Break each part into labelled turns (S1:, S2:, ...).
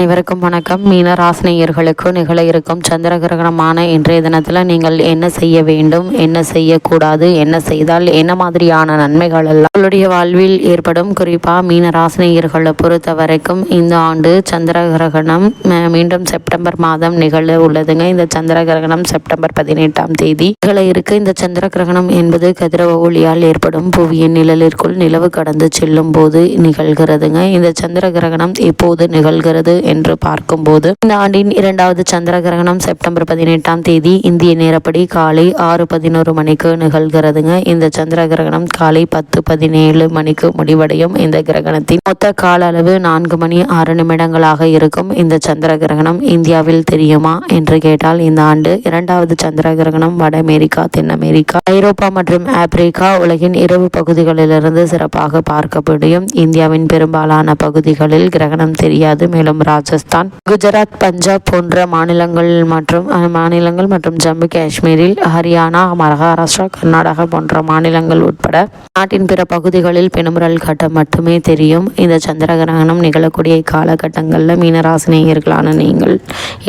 S1: அனைவருக்கும் வணக்கம். மீன ராசினியர்களுக்கு நிகழ இருக்கும் சந்திர கிரகணமான இன்றைய தினத்தில் நீங்கள் என்ன செய்ய வேண்டும் என்ன செய்யக்கூடாது என்ன செய்தால் என்ன மாதிரியான நன்மைகள் எல்லாம் உங்களுடைய வாழ்வில் ஏற்படும்? குறிப்பாக மீன ராசினியர்களை பொறுத்த வரைக்கும் இந்த ஆண்டு சந்திர கிரகணம் மீண்டும் செப்டம்பர் மாதம் நிகழ உள்ளதுங்க. இந்த சந்திர கிரகணம் செப்டம்பர் பதினெட்டாம் தேதி நிகழ இருக்கு. இந்த சந்திர கிரகணம் என்பது கதிரவ ஒளியால் ஏற்படும் புவியின் நிழலிற்குள் நிலவு கடந்து செல்லும் போது நிகழ்கிறதுங்க. இந்த சந்திர கிரகணம் எப்போது நிகழ்கிறது என்று பார்க்கும்போது இந்த ஆண்டின் இரண்டாவது சந்திர கிரகணம் செப்டம்பர் பதினெட்டாம் தேதி இந்திய நேரப்படி காலை ஆறு பதினோரு மணிக்கு நிகழ்கிறதுங்க. இந்த சந்திர கிரகணம் காலை பத்து பதினேழு மணிக்கு முடிவடையும். இந்த கிரகணத்தின் மொத்த கால அளவு நான்கு மணி ஆறு நிமிடங்களாக இருக்கும். இந்த சந்திர கிரகணம் இந்தியாவில் தெரியுமா என்று கேட்டால் இந்த ஆண்டு இரண்டாவது சந்திர கிரகணம் வட அமெரிக்கா தென் அமெரிக்கா ஐரோப்பா மற்றும் ஆப்பிரிக்கா உலகின் இரவு பகுதிகளிலிருந்து சிறப்பாக பார்க்க முடியும் இந்தியாவின் பெரும்பாலான பகுதிகளில் கிரகணம் தெரியாது. மேலும் ராஜஸ்தான் குஜராத் பஞ்சாப் போன்ற மாநிலங்கள் மற்றும் மாநிலங்கள் மற்றும் ஜம்மு காஷ்மீரில் ஹரியானா மகாராஷ்டிரா கர்நாடகா போன்ற மாநிலங்கள் உட்பட நாட்டின் பிற பகுதிகளில் பெணுமுரல் கட்டம் மட்டுமே தெரியும். இந்த சந்திர கிரகணம் நிகழக்கூடிய காலகட்டங்களில் மீனராசினியர்களான நீங்கள்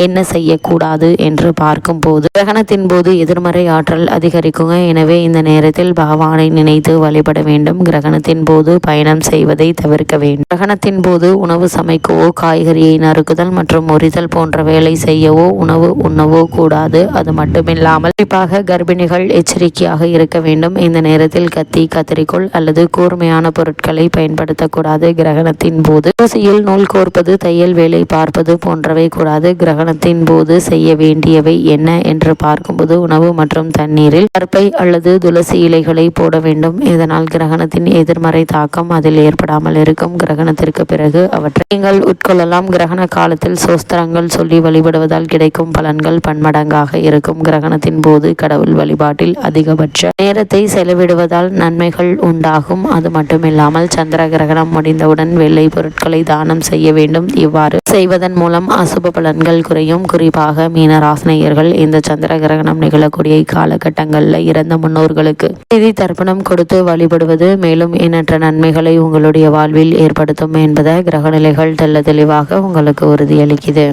S1: என்ன செய்யக்கூடாது என்று பார்க்கும்போது கிரகணத்தின் போது எதிர்மறை ஆற்றல் அதிகரிக்குங்க. எனவே இந்த நேரத்தில் பகவானை நினைத்து வழிபட வேண்டும். கிரகணத்தின் போது பயணம் செய்வதை தவிர்க்க வேண்டும். கிரகணத்தின் போது உணவு சமைக்கவோ காய்கறியை நறுக்குதல் மற்றும் முறிதல் போன்ற வேலை செய்யவோ உணவு உண்ணவோ கூடாது. அது மட்டுமில்லாமல் குறிப்பாக கர்ப்பிணிகள் எச்சரிக்கையாக இருக்க வேண்டும். இந்த நேரத்தில் கத்தி கத்திரிக்கோள் அல்லது கூர்மையான பொருட்களை பயன்படுத்தக்கூடாது. கிரகணத்தின் போது ஊசியில் நூல் கோர்ப்பது தையல் வேலை பார்ப்பது போன்றவை கூடாது. கிரகணத்தின் போது செய்ய வேண்டியவை என்ன என்று பார்க்கும்போது உணவு மற்றும் தண்ணீரில் கற்பை அல்லது துளசி இலைகளை போட வேண்டும். இதனால் கிரகணத்தின் எதிர்மறை தாக்கம் அதில் ஏற்படாமல் இருக்கும். கிரகணத்திற்கு பிறகு அவற்றை நீங்கள் உட்கொள்ளலாம். கிரகண காலத்தில் சோஸ்திரங்கள் சொல்லி வழிபடுவதால் கிடைக்கும் பலன்கள் பன்மடங்காக இருக்கும். கிரகணத்தின் போது கடவுள் வழிபாட்டில் அதிகபட்ச நேரத்தை செலவிடுவதால் நன்மைகள் உண்டாகும். அது மட்டுமில்லாமல் சந்திர கிரகணம் முடிந்தவுடன் வெள்ளை பொருட்களை தானம் செய்ய வேண்டும். இவ்வாறு செய்வதன் மூலம் அசுப பலன்கள் குறையும். குறிப்பாக மீனராசினியர்கள் இந்த சந்திர கிரகணம் நிகழக்கூடிய காலகட்டங்களில் இறந்த முன்னோர்களுக்கு நிதி தர்ப்பணம் கொடுத்து வழிபடுவது மேலும் எண்ணற்ற நன்மைகளை உங்களுடைய வாழ்வில் ஏற்படுத்தும் என்பதை கிரகநிலைகள் தெள்ள தெளிவாக உங்கள் உங்களுக்கு உறுதியளிக்குது.